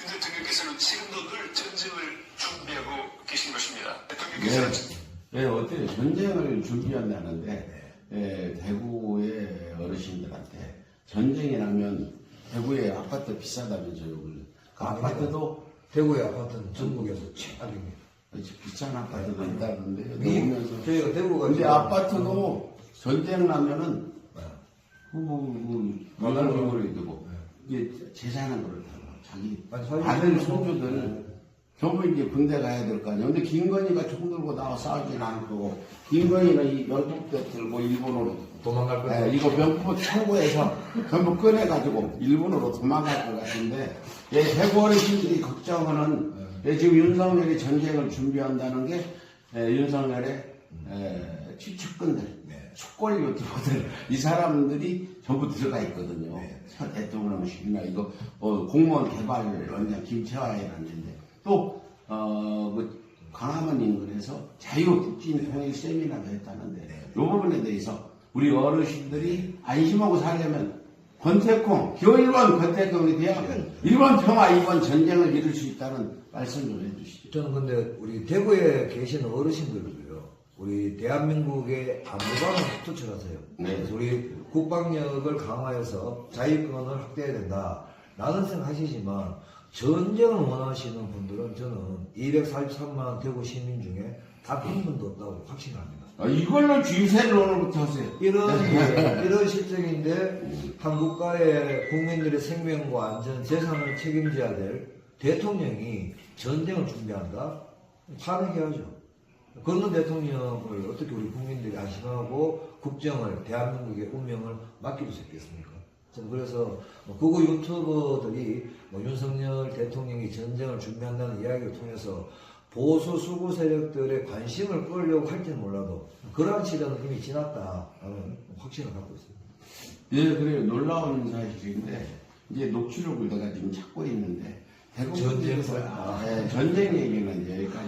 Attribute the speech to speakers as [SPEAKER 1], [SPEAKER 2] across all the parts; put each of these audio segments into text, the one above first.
[SPEAKER 1] 윤 대통령께서는 지금도 늘 전쟁을 준비하고 계신 것입니다. 대통령께서는
[SPEAKER 2] 네, 어때요? 전쟁을 준비한다는데 예, 대구의 어르신들한테 전쟁이 나면 대구의 아파트 비싸다면서요. 그 아파트도
[SPEAKER 3] 대구의 아파트는 전국에서 최악입니다.
[SPEAKER 2] 비싼 아파트도 있다는데
[SPEAKER 3] 이-
[SPEAKER 2] 오면서
[SPEAKER 3] 저희가 대구가
[SPEAKER 2] 근데 아파트도 전쟁 나면은
[SPEAKER 3] 네.
[SPEAKER 2] 뭐, 뭐, 망가지고 되고 이게 재산한 거를 다 자기
[SPEAKER 3] 아니, 사실
[SPEAKER 2] 아들 손주들 전부 이제 군대 가야 될 거 아니야. 근데 김건희가 총 들고 나와 싸우진 않고 김건희는 이 연국대 들고 일본으로
[SPEAKER 3] 도망갈 거예요.
[SPEAKER 2] 예, 이거 명품 창고에서 전부 꺼내가지고 일본으로 도망갈 것 같은데 예, 대구 어르신들이 걱정하는 예, 지금 윤석열이 전쟁을 준비한다는 게 예, 윤석열의 예, 추측근들,
[SPEAKER 3] 네.
[SPEAKER 2] 축골 유튜버들 이 사람들이 전부 들어가 있거든요.
[SPEAKER 3] 네.
[SPEAKER 2] 차 대통령실이나 이거 어, 공무원 개발 원장 김채화이라는데 또 어, 그 광화문 인근에서 자유국진 통일 세미나가 했다는데
[SPEAKER 3] 네.
[SPEAKER 2] 이 부분에 대해서 우리 어르신들이 안심하고 살려면 권태콩, 기호1번 권태콩이 돼야
[SPEAKER 3] 네.
[SPEAKER 2] 1번 평화, 2번 전쟁을 이룰 수 있다는 말씀 좀 해주시죠.
[SPEAKER 3] 저는 근데 우리 대구에 계시는 어르신들도요, 우리 대한민국의 안보관을 투철하세요.
[SPEAKER 2] 네.
[SPEAKER 3] 그래서 우리 국방력을 강화해서 자유권을 확대해야 된다. 라는 생각 하시지만, 전쟁을 원하시는 분들은 저는 243만 대구 시민 중에 단한 분도 없다고 확신합니다.
[SPEAKER 2] 아, 이걸로 주의세를 오늘부터 하세요.
[SPEAKER 3] 이런, 이런 실정인데, 한 국가의 국민들의 생명과 안전, 재산을 책임져야 될 대통령이 전쟁을 준비한다? 탄핵해야죠. 그런 대통령을 어떻게 우리 국민들이 안심하고 국정을, 대한민국의 운명을 맡길 수 있겠습니까? 저는 그래서 뭐 그거 유튜버들이 뭐 윤석열 대통령이 전쟁을 준비한다는 이야기를 통해서 보수 수구 세력들의 관심을 끌려고 할지는 몰라도 그러한 시대는 이미 지났다라는 확신을 갖고 있습니다.
[SPEAKER 2] 예, 그래요. 놀라운 사실인데, 이제 녹취록을 내가 지금 찾고 있는데, 대부분
[SPEAKER 3] 전쟁
[SPEAKER 2] 아, 예, 전쟁 얘기는 이제 여기까지
[SPEAKER 3] 네, 네.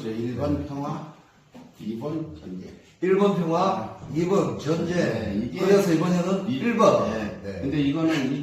[SPEAKER 2] 보세요. 1번 평화, 2번 전쟁.
[SPEAKER 3] 1번 평화, 2번 전쟁.
[SPEAKER 2] 네, 이게-
[SPEAKER 3] 그래서 이번에는 1번.
[SPEAKER 2] 네.
[SPEAKER 3] 네.
[SPEAKER 2] 근데 이거는 2000